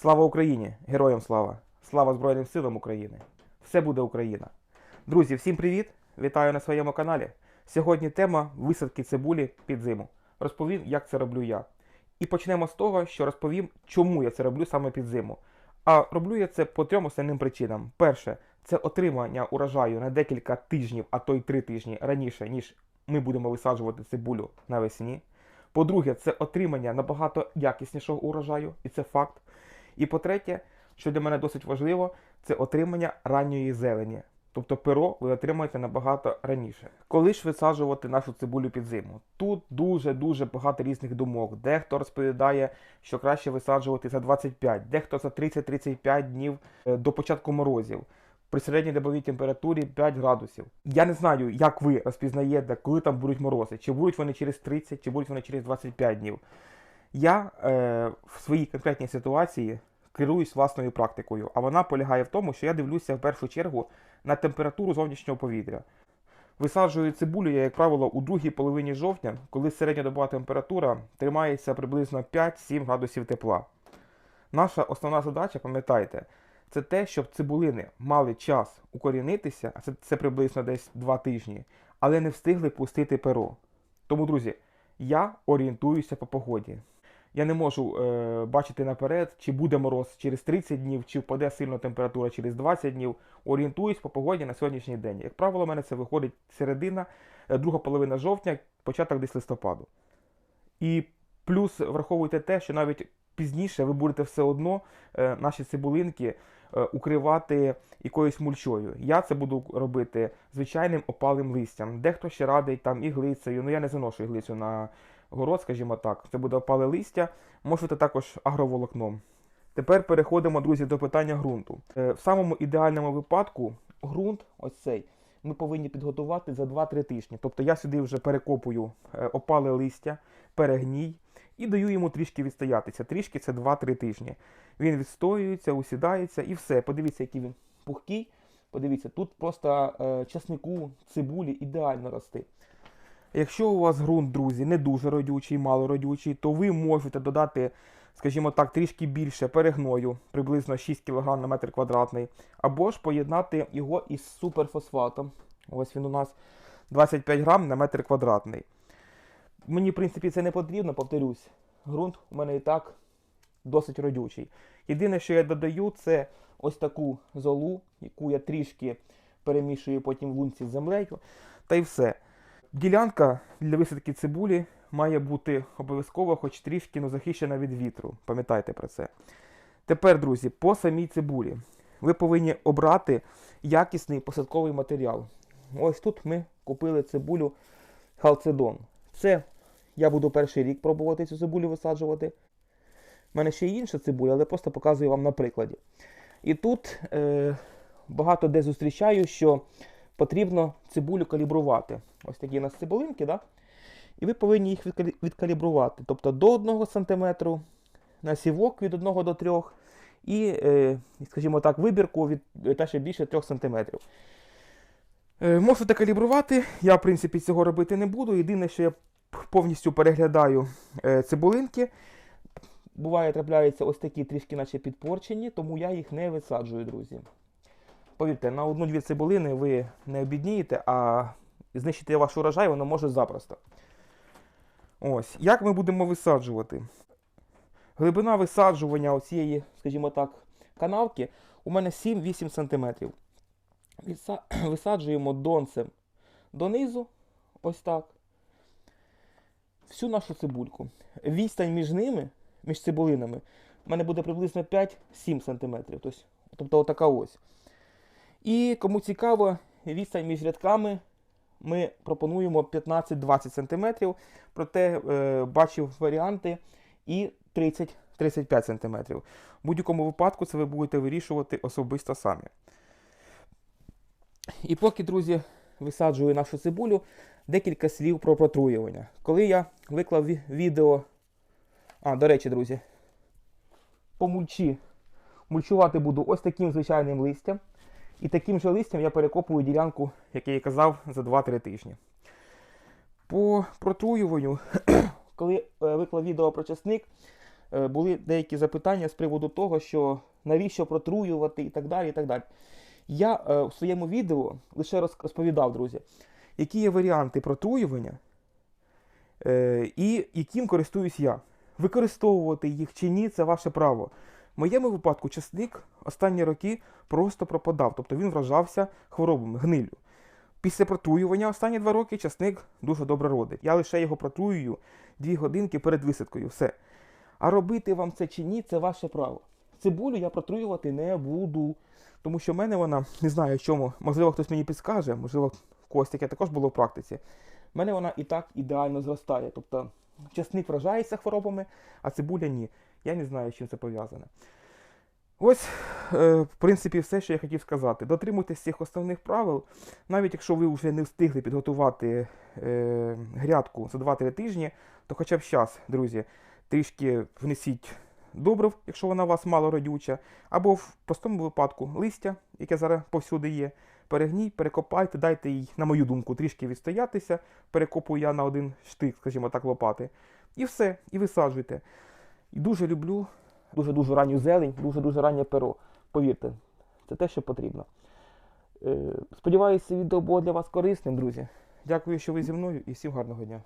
Слава Україні! Героям слава! Слава Збройним силам України! Все буде Україна! Друзі, всім привіт! Вітаю на своєму каналі. Сьогодні тема висадки цибулі під зиму. Розповім, як це роблю я. І почнемо з того, що розповім, чому я це роблю саме під зиму. А роблю я це по трьом основним причинам. Перше, це отримання урожаю на декілька тижнів, а то й три тижні раніше, ніж ми будемо висаджувати цибулю навесні. По-друге, це отримання набагато якіснішого урожаю, і це факт. І по-третє, що для мене досить важливо, це отримання ранньої зелені. Тобто перо ви отримаєте набагато раніше. Коли ж висаджувати нашу цибулю під зиму? Тут дуже-дуже багато різних думок. Дехто розповідає, що краще висаджувати за 25, дехто за 30-35 днів е, до початку морозів. При середній добовій температурі 5 градусів. Я не знаю, як ви розпізнаєте, коли там будуть морози. Чи будуть вони через 30, чи будуть вони через 25 днів. Я е, в своїй конкретній ситуації керуюсь власною практикою, а вона полягає в тому, що я дивлюся в першу чергу на температуру зовнішнього повітря. Висаджую цибулю я, як правило, у другій половині жовтня, коли середньодобова температура тримається приблизно 5-7 градусів тепла. Наша основна задача, пам'ятайте, це те, щоб цибулини мали час укорінитися, а це, це приблизно десь 2 тижні, але не встигли пустити перо. Тому, друзі, я орієнтуюся по погоді. Я не можу е, бачити наперед, чи буде мороз через 30 днів, чи впаде сильно температура через 20 днів. Орієнтуюсь по погоді на сьогоднішній день. Як правило, у мене це виходить середина, е, друга половина жовтня, початок десь листопаду. І плюс враховуйте те, що навіть пізніше ви будете все одно е, наші цибулинки е, укривати якоюсь мульчою. Я це буду робити звичайним опалим листям. Дехто ще радить там іглицею. Ну я не заношу іглицю на город, скажімо так. Це буде опале листя, можете також агроволокном. Тепер переходимо, друзі, до питання ґрунту. Е, В самому ідеальному випадку ґрунт, ось цей, ми повинні підготувати за 2-3 тижні. Тобто я сюди вже перекопую е, опале листя, перегній і даю йому трішки відстоятися. Трішки це 2-3 тижні. Він відстоюється, усідається і все. Подивіться, який він пухкий. Подивіться, тут просто е, часнику, цибулі ідеально рости. Якщо у вас ґрунт, друзі, не дуже родючий, мало родючий, то ви можете додати, скажімо так, трішки більше перегною, приблизно 6 кг на метр квадратний, або ж поєднати його із суперфосфатом. Ось він у нас 25 грам на метр квадратний. Мені, в принципі, це не потрібно, повторюсь. Ґрунт у мене і так досить родючий. Єдине, що я додаю, це ось таку золу, яку я трішки перемішую потім в лунці з землею. Та й все. Ділянка для висадки цибулі має бути обов'язково хоч трішки ну, захищена від вітру. Пам'ятайте про це. Тепер, друзі, по самій цибулі. Ви повинні обрати якісний посадковий матеріал. Ось тут ми купили цибулю халцедон. Це я буду перший рік пробувати цю цибулю висаджувати. У мене ще є інша цибуля, але просто показую вам на прикладі. І тут е, багато де зустрічаю, що потрібно цибулю калібрувати. Ось такі у нас цибулинки, да? і ви повинні їх відкалібрувати. Тобто до 1 см, на сівок від 1 до 3 і, е, скажімо так, вибірку від е, та ще більше 3 см. Можете калібрувати, я, в принципі, цього робити не буду. Єдине, що я повністю переглядаю е, цибулинки. Буває, трапляються ось такі трішки наче підпорчені, тому я їх не висаджую, друзі. Повірте, на одну-дві цибулини ви не обіднієте, а знищити ваш урожай воно може запросто. Ось. Як ми будемо висаджувати? Глибина висаджування оцієї, скажімо так, канавки у мене 7-8 см. Висаджуємо донцем донизу, ось так. Всю нашу цибульку. Відстань між ними, між цибулинами, у мене буде приблизно 5-7 см. Тобто, тобто отака ось. І кому цікаво, відстань між рядками ми пропонуємо 15-20 см, проте е, бачив варіанти і 30-35 см. В будь-якому випадку це ви будете вирішувати особисто самі. І поки, друзі, висаджую нашу цибулю, декілька слів про протруювання. Коли я виклав відео. А, до речі, друзі, по мульчі. Мульчувати буду ось таким звичайним листям. І таким же листям я перекопую ділянку, як я і казав, за 2-3 тижні. По протруюванню, коли е, виклав відео про часник, е, були деякі запитання з приводу того, що навіщо протруювати і так далі. і так далі. Я е, в своєму відео лише розповідав, друзі, які є варіанти протруювання і яким користуюсь я. Використовувати їх чи ні, це ваше право. В моєму випадку часник останні роки просто пропадав, тобто він вражався хворобами, гнилю. Після протруювання останні два роки часник дуже добре родить. Я лише його протруюю дві годинки перед висадкою. Все. А робити вам це чи ні, це ваше право. Цибулю я протруювати не буду. Тому що в мене вона, не знаю чому, можливо, хтось мені підскаже, можливо, в когось таке також було в практиці. В мене вона і так ідеально зростає. Тобто часник вражається хворобами, а цибуля ні. Я не знаю, з чим це пов'язане. Ось, е, в принципі, все, що я хотів сказати. Дотримуйтесь цих основних правил, навіть якщо ви вже не встигли підготувати е, грядку за 2-3 тижні, то хоча б зараз, друзі, трішки внесіть добрив, якщо вона у вас мало родюча, або в простому випадку листя, яке зараз повсюди є. Перегніть, перекопайте, дайте їй, на мою думку, трішки відстоятися. Перекопую я на один штик, скажімо так, лопати. І все, і висаджуйте. І дуже люблю дуже-дуже ранню зелень, дуже-дуже раннє перо. Повірте, це те, що потрібно. Е, Сподіваюся, відео було для вас корисним, друзі. Дякую, що ви зі мною і всім гарного дня.